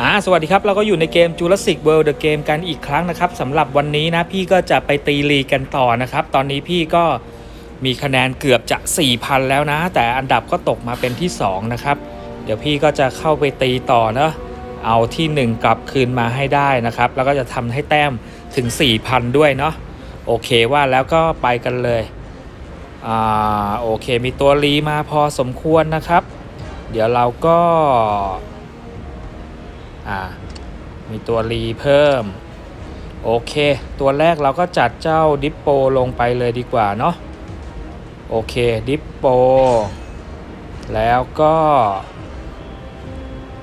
อ่าสวัสดีครับ เราก็อยู่ในเกม Jurassic World The Game กันอีกครั้งนะครับสำหรับวันนี้นะ พี่ก็จะไปตีลีกันต่อนะครับ ตอนนี้พี่ก็มีคะแนนเกือบจะ 4,000 แล้วนะ แต่อันดับก็ตกมาเป็นที่ 2 นะครับ เดี๋ยวพี่ก็จะเข้าไปตีต่อเนะเอาที่ 1 กลับคืนมาให้ได้นะครับ แล้วก็จะทำให้แต้มถึง 4,000 ด้วยเนาะโอเคว่าแล้วก็ไปกันเลย อ่าโอเคมีตัวรีมาพอสมควรนะครับ เดี๋ยวเราก็อ่ามีตัวรีเพิ่ม โอเค ตัวแรกเราก็จัดเจ้าดิปโปลงไปเลยดีกว่าเนาะโอเคดิปโป แล้วก็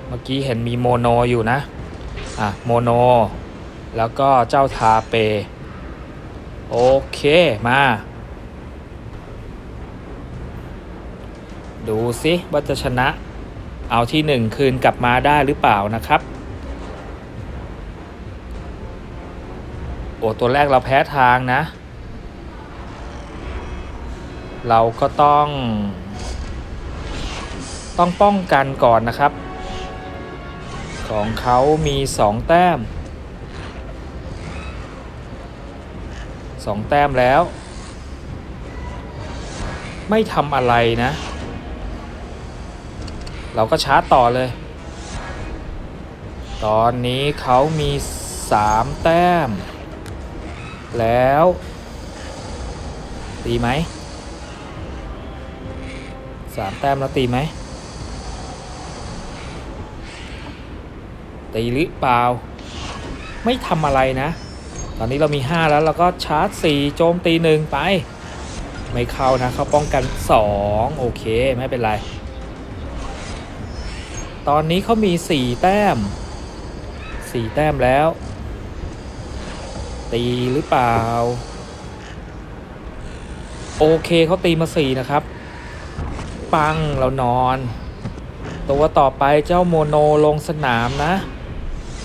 เมื่อกี้เห็นมีโมโนอยู่นะ อะโมโน แล้วก็เจ้าทาเป โอเคมา ดูสิว่าจะชนะ เอาที่หนึ่งคืนกลับมาได้หรือเปล่านะครับ โอ้ตัวแรกเราแพ้ทางนะ เราก็ต้อง ต้องป้องกันก่อนนะครับ ของเขามีสองแต้มสองแต้มแล้ว ไม่ทำอะไรนะ เราก็ชาร์จต่อเลย ตอนนี้เขามี 3 แต้ม แล้วตีไหมสามแต้มแล้วตีไหมตีหรือเปล่า ไม่ทำอะไรนะ ตอนนี้เรามี 5 แล้วเราก็ชาร์จ 4 โจมตีหนึ่งไป ไม่เข้านะเขาป้องกัน 2 โอเค ไม่เป็นไร ตอนนี้เขามี4แต้ม4แต้มแล้ว ตีหรือเปล่า โอเคเขาตีมา4นะครับ ปังเรานอน ตัวต่อไปเจ้าโมโนลงสนามนะ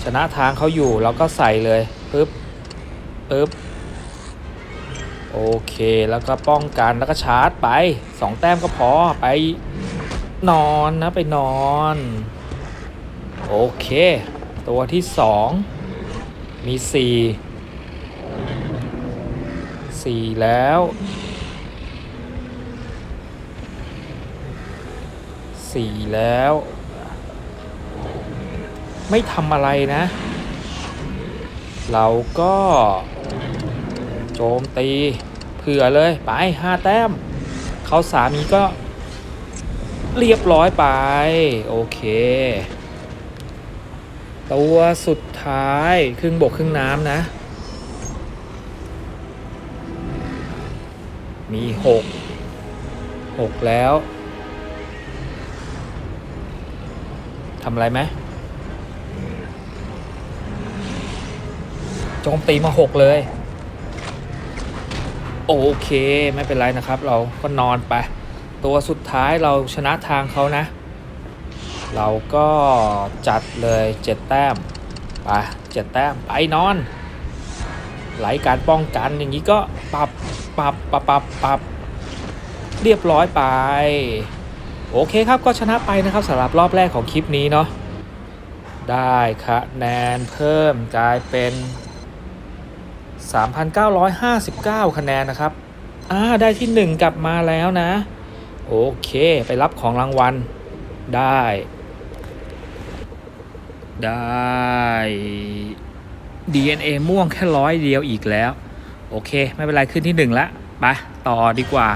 ชนะทางเขาอยู่เราก็ใส่เลยปึ๊บปึ๊บโอเคแล้วก็ป้องกันแล้วก็ชาร์จไป2แต้มก็พอไป นอนนะไปนอน โอเค ตัวที่2มี4 4แล้ว4แล้ว ไม่ทำอะไรนะ เราก็ โจมตี เผื่อเลย ไป5แต้ม เขาสามีก็ เรียบร้อยไป โอเค ตัวสุดท้าย ครึ่งบกครึ่งน้ำนะ มีหกหกแล้วทำอะไรไหมโจมตีมาหกเลย โอเค ไม่เป็นไรนะครับ เราก็นอนไป ตัวสุดท้ายเราชนะทางเขานะ เราก็จัดเลยเจ็ดแต้มไปเจ็ดแต้มไปนอน ไหลการป้องกันอย่างนี้ก็ปรับปรับปรับปรับปรับเรียบร้อยไป โอเคครับก็ชนะไปนะครับสำหรับรอบแรกของคลิปนี้เนาะได้คะแนนเพิ่มกลายเป็น 3,959 คะแนนนะครับ อ่า ได้ที่ 1 กลับมาแล้วนะ โอเค ไปรับของรางวัล ได้ ได้ DNA ม่วงแค่ร้อยเดียวอีกแล้ว โอเค ไม่เป็นไรขึ้นที่1แล้วไปต่อดีกว่า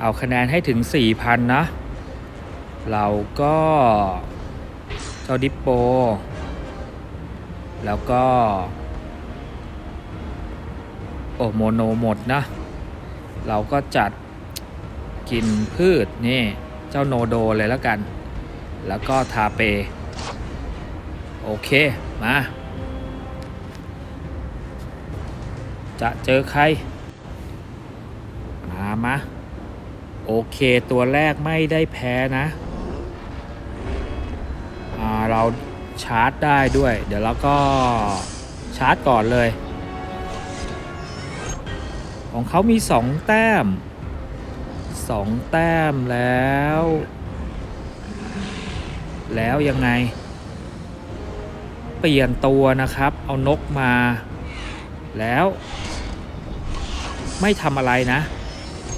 เอาคะแนนให้ถึง 4,000 นะ เราก็เจ้าดิปโป แล้วก็ โอโมโนหมดนะ เราก็จัด กินพืชนี่เจ้าโนโดเลยแล้วกัน แล้วก็ทาเป โอเค มา จะเจอใคร มามาโอเคตัวแรกไม่ได้แพ้นะ เราชาร์จได้ด้วย เดี๋ยวเราก็ชาร์จก่อนเลย ของเขามี 2 แต้ม สองแต้มแล้ว แล้วยังไง เปลี่ยนตัวนะครับ เอานกมา แล้ว ไม่ทำอะไรนะ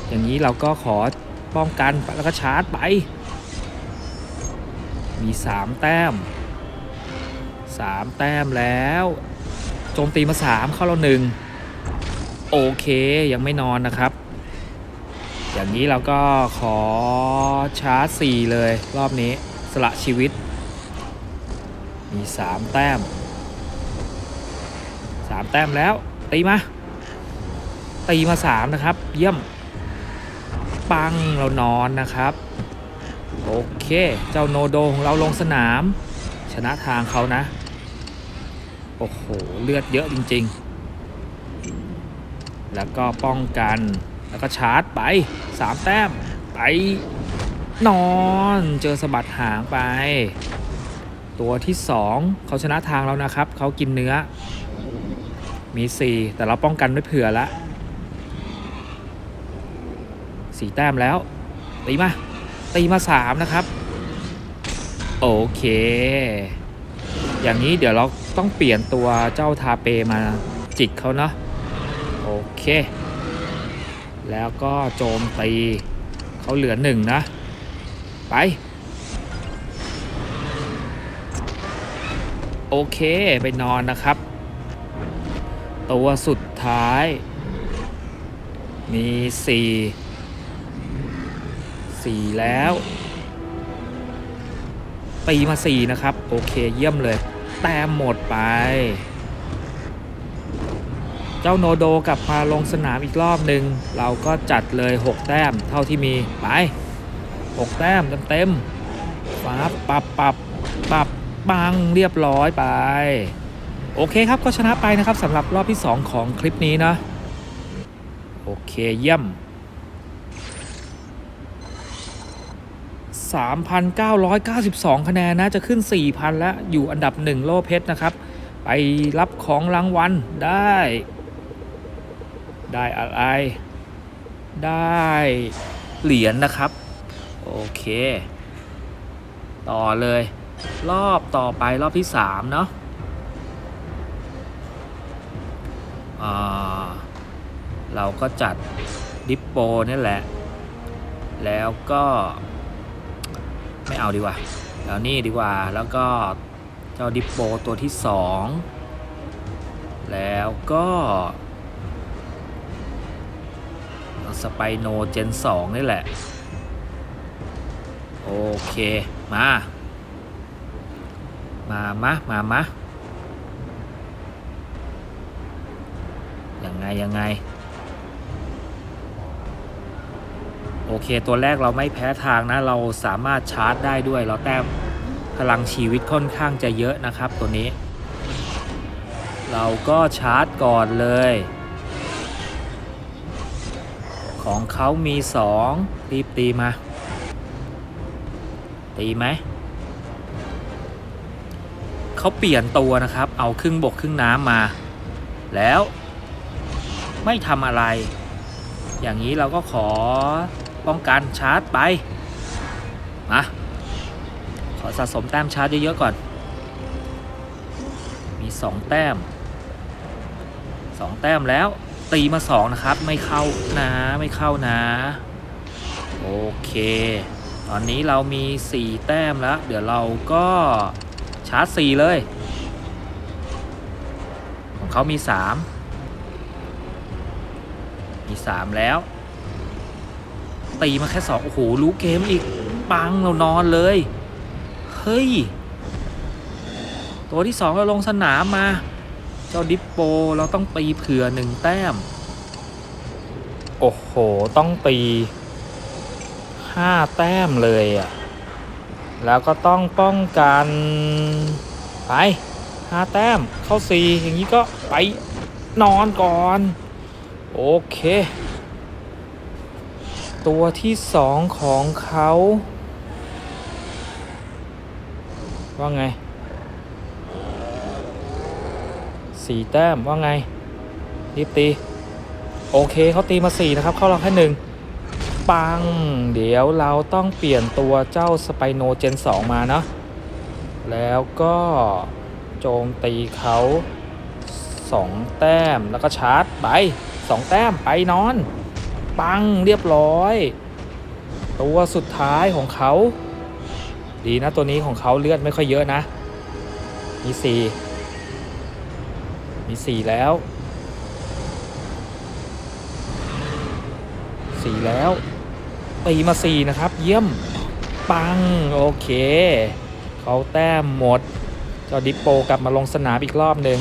อย่างนี้เราก็ขอป้องกันแล้วก็ชาร์จไป มีสามแต้มสามแต้มแล้วโจมตีมาสามเข้าเราหนึ่งโอเคยังไม่นอนนะครับ อย่างนี้เราก็ขอชาร์จสี่เลยรอบนี้สละชีวิต มีสามแต้มสามแต้มแล้ว ตีมา ตีมาสามนะครับ เยี่ยม ปังเรานอนนะครับ โอเค เจ้าโนโดของเราลงสนาม ชนะทางเขานะ โอ้โห เลือดเยอะจริง ๆ แล้วก็ป้องกัน แล้วก็ชาร์จไป 3 แต้ม ไป นอนเจอสะบัดหางไป ตัวที่ 2 เขาชนะทางแล้วนะครับ เขากินเนื้อ มี 4 แต่เราป้องกันไว้เผื่อละสี่แต้มแล้ว ตีมา ตีมา 3 นะครับ โอเค อย่างนี้เดี๋ยวเราต้องเปลี่ยนตัวเจ้าทาเปมาจิกเขาเนาะโอเค แล้วก็โจมตีเขาเหลือหนึ่งนะ ไป โอเคไปนอนนะครับ ตัวสุดท้าย มีสี่สี่แล้วตีมาสี่นะครับ โอเคเยี่ยมเลย แต้มหมดไป เจ้าโนโดกลับมาลงสนามอีกรอบหนึ่งเราก็จัดเลย 6 แต้มเท่าที่มีไป 6 แต้มเต็มๆปั๊บปับปับปับบังเรียบร้อยไป โอเคครับก็ชนะไปนะครับสำหรับรอบที่ 2 ของคลิปนี้นะ โอเคเยี่ยม 3,992 คะแนนนะจะขึ้น 4,000 แล้วอยู่อันดับ 1 โลเพชรนะครับ ไปรับของรางวัลได้ ได้อะไร ได้เหรียญนะครับ โอเค ต่อเลย รอบต่อไปรอบที่3เนาะเราก็จัดดิปโปนี่แหละ แล้วก็ไม่เอาดีกว่า แล้วนี่ดีกว่า แล้วก็เจ้าดิปโปตัวที่2แล้วก็ สไปโนเจน 2 นี่แหละ โอเค มา มามะ มามะ ยังไง ยังไง โอเค ตัวแรกเราไม่แพ้ทางนะ เราสามารถชาร์จได้ด้วย เราแต้มพลังชีวิตค่อนข้างจะเยอะนะครับตัวนี้ เราก็ชาร์จก่อนเลย ของเขามีสองรีบตีมา ตีไหมเขาเปลี่ยนตัวนะครับ เอาครึ่งบกครึ่งน้ำมา แล้วไม่ทำอะไร อย่างนี้เราก็ขอป้องกันชาร์จไป มา ขอสะสมแต้มชาร์จเยอะๆก่อน มี 2 แต้ม 2 แต้มแล้ว ตีมา2นะครับ ไม่เข้านะไม่เข้านะ โอเค ตอนนี้เรามี 4 แต้มแล้ว เดี๋ยวเราก็ชาร์จ4เลย ของเขามี 3 มี 3 แล้ว ตีมาแค่ 2 โอ้โห รู้เกมอีก ปังเรานอนเลย เฮ้ย ตัวที่ 2 เราลงสนามมา จ้าดิปโปเราต้องตีเผื่อหนึ่งแต้ม โอ้โห ต้องตีห้าแต้มเลยอะ แล้วก็ต้องป้องกัน ไปห้าแต้มเข้าสี่อย่างนี้ก็ไปนอนก่อน โอเค ตัวที่สองของเขา ว่าไง สี่แต้มว่าไงรีบตี โอเคเขาตีมาสี่นะครับ เข้าเราแค่หนึ่งปัง เดี๋ยวเราต้องเปลี่ยนตัวเจ้าสไปโนเจน 2 มาเนาะแล้วก็โจมตีเขา 2 แต้มแล้วก็ชาร์จไป 2 แต้มไปนอน ปังเรียบร้อย ตัวสุดท้ายของเขา ดีนะตัวนี้ของเขาเลือดไม่ค่อยเยอะนะ มีสี่ มีสี่แล้วสี่แล้วตีมาสี่นะครับ เยี่ยม ปัง โอเค เขาแต้มหมด เจ้าดิปโปกลับมาลงสนามอีกรอบหนึ่ง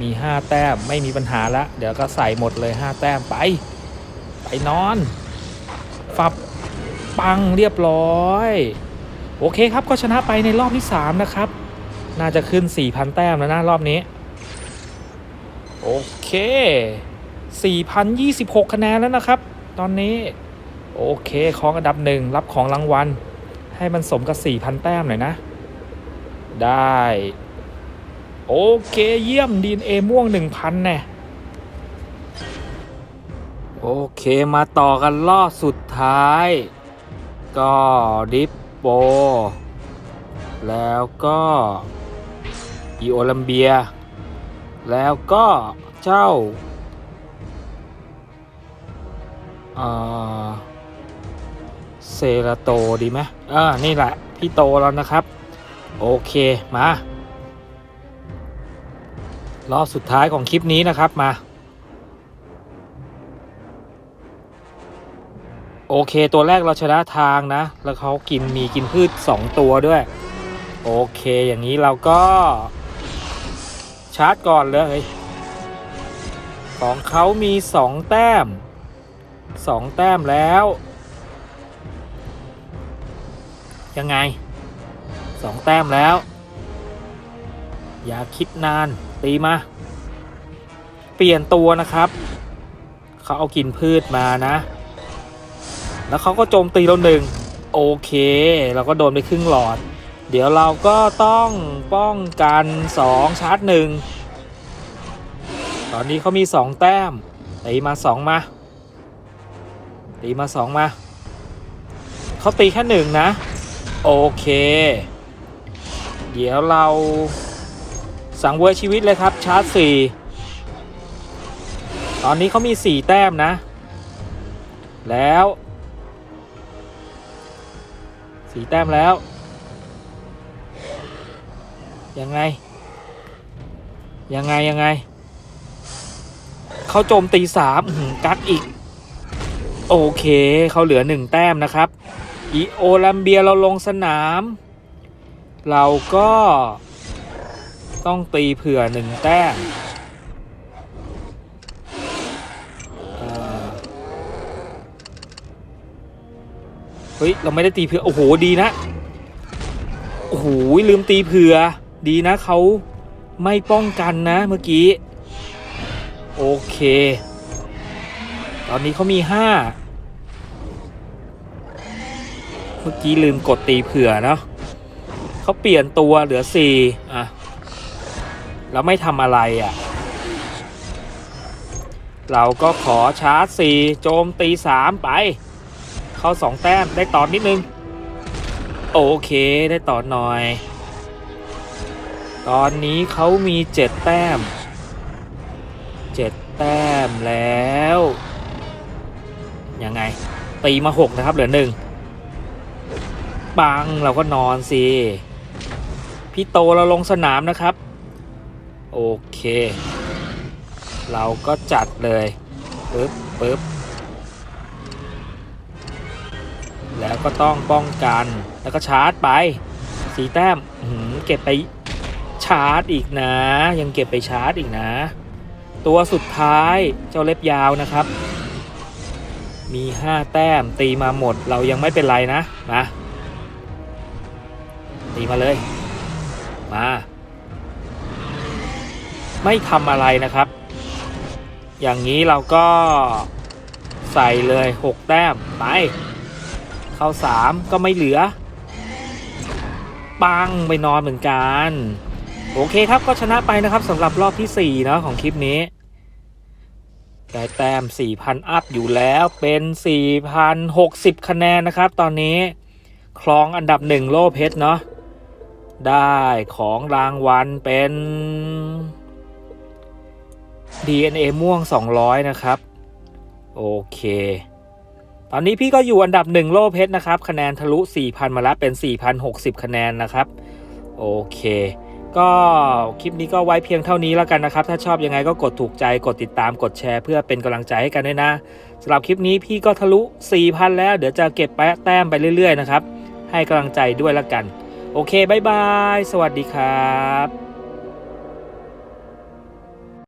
มี 5 แต้มไม่มีปัญหาละ เดี๋ยวก็ใส่หมดเลย 5 แต้มไป ไปนอนฟับปังเรียบร้อย โอเคครับก็ชนะไปในรอบที่ 3 นะครับ น่าจะขึ้น 4,000 แต้มแล้วนะรอบนี้ โอเค 4,026 คะแนนแล้วนะครับ ตอนนี้ โอเคของอันดับหนึ่งรับของรางวัล ให้มันสมกับ 4,000 แต้มหน่อยนะ ได้ โอเคเยี่ยมดีเอม่วง 1,000แน่โอเคมาต่อกันรอบสุดท้าย ก็ดิปโป แล้วก็อีโอลัมเบีย แล้วก็เจ้าเซราโตดีไหมอ่านี่แหละ พี่โตแล้วนะครับ โอเค มา รอบสุดท้ายของคลิปนี้นะครับมา โอเค ตัวแรกเราชนะทางนะ แล้วเขากินมีกินพืช 2 ตัวด้วย โอเค อย่างนี้เราก็ ชาร์จก่อนเลย ของเขามี2แต้ม2แต้มแล้ว ยังไง2แต้มแล้ว อย่าคิดนานตีมา เปลี่ยนตัวนะครับ เขาเอากินพืชมานะ แล้วเขาก็โจมตีเราหนึ่งโอเค เราก็โดนไปครึ่งหลอด เดี๋ยวเราก็ต้องป้องกัน 2 ชาร์จหนึ่งตอนนี้เขามี 2 แต้มตีมา 2 มาตีมา 2 มาเขาตีแค่หนึ่งนะ โอเค เดี๋ยวเราสังเวยชีวิตเลยครับชาร์จ 4 ตอนนี้เขามี 4 แต้มนะ แล้วสีแต้มแล้ว ยังไง ยังไง ยังไง เขาโจมตีสามกักอีก โอเค เขาเหลือหนึ่งแต้มนะครับ อีโอลัมเบียเราลงสนาม เราก็ต้องตีเผื่อหนึ่งแต้มเอ่อเฮ้ย เราไม่ได้ตีเผื่อ โอ้โห ดีนะ โอ้โห ลืมตีเผื่อ ดีนะเขาไม่ป้องกันนะเมื่อกี้ โอเค ตอนนี้เขามีห้าเมื่อกี้ลืมกดตีเผื่อเนาะเขาเปลี่ยนตัวเหลือสี่อะแล้วไม่ทำอะไรอะ เราก็ขอชาร์จสี่โจมตีสามไป เข้าสองแต้มได้ต่อนิดนึง โอเคได้ต่อหน่อย ตอนนี้เขามีเจ็ดแต้มเจ็ดแต้มแล้ว ยังไง ตีมาหกนะครับ เหลือหนึ่งปังเราก็นอนสิ พี่โตเราลงสนามนะครับ โอเค เราก็จัดเลยปึ๊บปึ๊บแล้วก็ต้องป้องกันแล้วก็ชาร์จไป สีแต้มเก็บไป ชาร์จอีกนะ ยังเก็บไปชาร์จอีกนะ ตัวสุดท้ายเจ้าเล็บยาวนะครับ มี 5 แต้มตีมาหมดเรายังไม่เป็นไรนะมาตีมาเลยมาไม่ทำอะไรนะครับ อย่างนี้เราก็ใส่เลย 6 แต้มไป เข้าสามก็ไม่เหลือ ปังไปนอนเหมือนกัน โอเคครับก็ชนะไปนะครับสำหรับรอบที่4เนาะของคลิปนี้ได้แต้ม 4,000 อัพอยู่แล้วเป็น 4,060 คะแนนนะครับ ตอนนี้ครองอันดับหนึ่งโลเพชรเนาะได้ของรางวัลเป็น DNA ม่วง 200 นะครับ โอเค ตอนนี้พี่ก็อยู่อันดับหนึ่งโลเพชรนะครับ คะแนนทะลุ 4,000 มาแล้วเป็น 4,060 คะแนนนะครับ โอเค ก็คลิปนี้ก็ไว้เพียงเท่านี้แล้วกันนะครับ ถ้าชอบยังไงก็กดถูกใจกดติดตามกดแชร์ เพื่อเป็นกำลังใจให้กันด้วยนะสำหรับคลิปนี้พี่ก็ทะลุ 4,000 แล้ว เดี๋ยวจะเก็บแปะแต้มไปเรื่อยๆนะครับให้กำลังใจด้วยแล้วกัน โอเคบายบายสวัสดีครับ